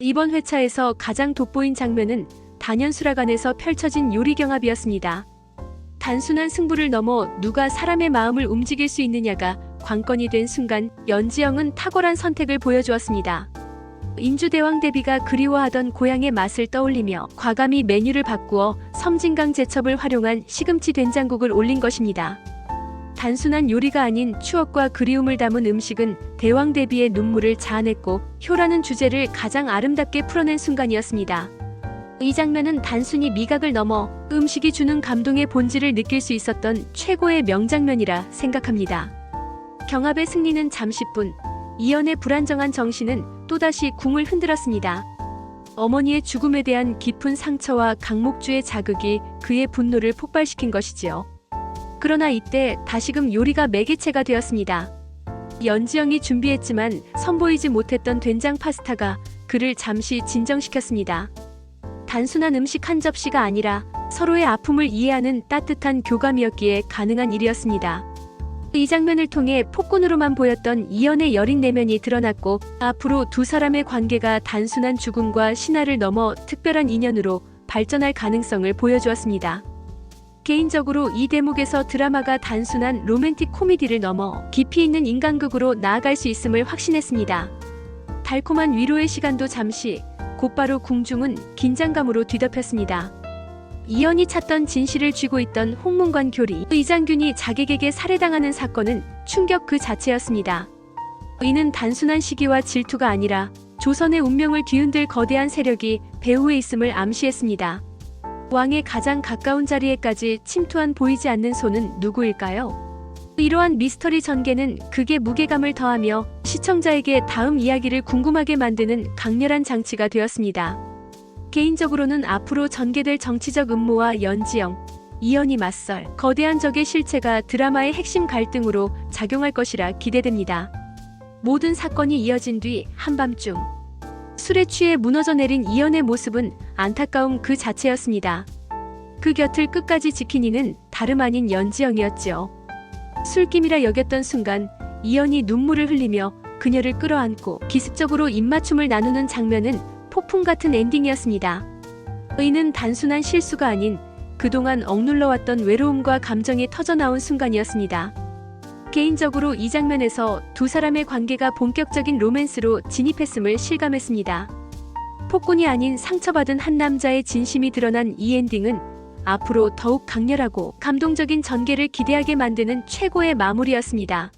이번 회차에서 가장 돋보인 장면은 단연수라간에서 펼쳐진 요리 경합이었습니다. 단순한 승부를 넘어 누가 사람의 마음을 움직일 수 있느냐가 관건이 된 순간 연지영은 탁월한 선택을 보여주었습니다. 인주대왕 대비가 그리워하던 고향의 맛을 떠올리며 과감히 메뉴를 바꾸어 섬진강 제첩을 활용한 시금치 된장국을 올린 것입니다. 단순한 요리가 아닌 추억과 그리움을 담은 음식은 대왕 대비의 눈물을 자아냈고 효라는 주제를 가장 아름답게 풀어낸 순간이었습니다. 이 장면은 단순히 미각을 넘어 음식이 주는 감동의 본질을 느낄 수 있었던 최고의 명장면이라 생각합니다. 경합의 승리는 잠시 뿐, 이연의 불안정한 정신은 또다시 궁을 흔들었습니다. 어머니의 죽음에 대한 깊은 상처와 강목주의 자극이 그의 분노를 폭발시킨 것이지요. 그러나 이때 다시금 요리가 매개체가 되었습니다. 연지영이 준비했지만 선보이지 못했던 된장 파스타가 그를 잠시 진정시켰습니다. 단순한 음식 한 접시가 아니라 서로의 아픔을 이해하는 따뜻한 교감이었기에 가능한 일이었습니다. 이 장면을 통해 폭군으로만 보였던 이연의 여린 내면이 드러났고 앞으로 두 사람의 관계가 단순한 죽음과 신화를 넘어 특별한 인연으로 발전할 가능성을 보여주었습니다. 개인적으로 이 대목에서 드라마가 단순한 로맨틱 코미디를 넘어 깊이 있는 인간극으로 나아갈 수 있음을 확신했습니다. 달콤한 위로의 시간도 잠시 곧바로 궁중은 긴장감으로 뒤덮였습니다. 이연이 찾던 진실을 쥐고 있던 홍문관 교리 이장균이 자객에게 살해당하는 사건은 충격 그 자체였습니다. 이는 단순한 시기와 질투가 아니라 조선의 운명을 뒤흔들 거대한 세력이 배후에 있음을 암시했습니다. 왕의 가장 가까운 자리에까지 침투한 보이지 않는 손은 누구일까요? 이러한 미스터리 전개는 극의 무게감을 더하며 시청자에게 다음 이야기를 궁금하게 만드는 강렬한 장치가 되었습니다. 개인적으로는 앞으로 전개될 정치적 음모와 연지영, 이연이 맞설 거대한 적의 실체가 드라마의 핵심 갈등으로 작용할 것이라 기대됩니다. 모든 사건이 이어진 뒤 한밤중 술에 취해 무너져 내린 이연의 모습은 안타까움 그 자체였습니다. 그 곁을 끝까지 지킨 이는 다름 아닌 연지영이었지요. 술김이라 여겼던 순간 이연이 눈물을 흘리며 그녀를 끌어안고 기습적으로 입맞춤을 나누는 장면은 폭풍 같은 엔딩이었습니다. 의는 단순한 실수가 아닌 그동안 억눌러왔던 외로움과 감정이 터져나온 순간이었습니다. 개인적으로 이 장면에서 두 사람의 관계가 본격적인 로맨스로 진입했음을 실감했습니다. 폭군이 아닌 상처받은 한 남자의 진심이 드러난 이 엔딩은 앞으로 더욱 강렬하고 감동적인 전개를 기대하게 만드는 최고의 마무리였습니다.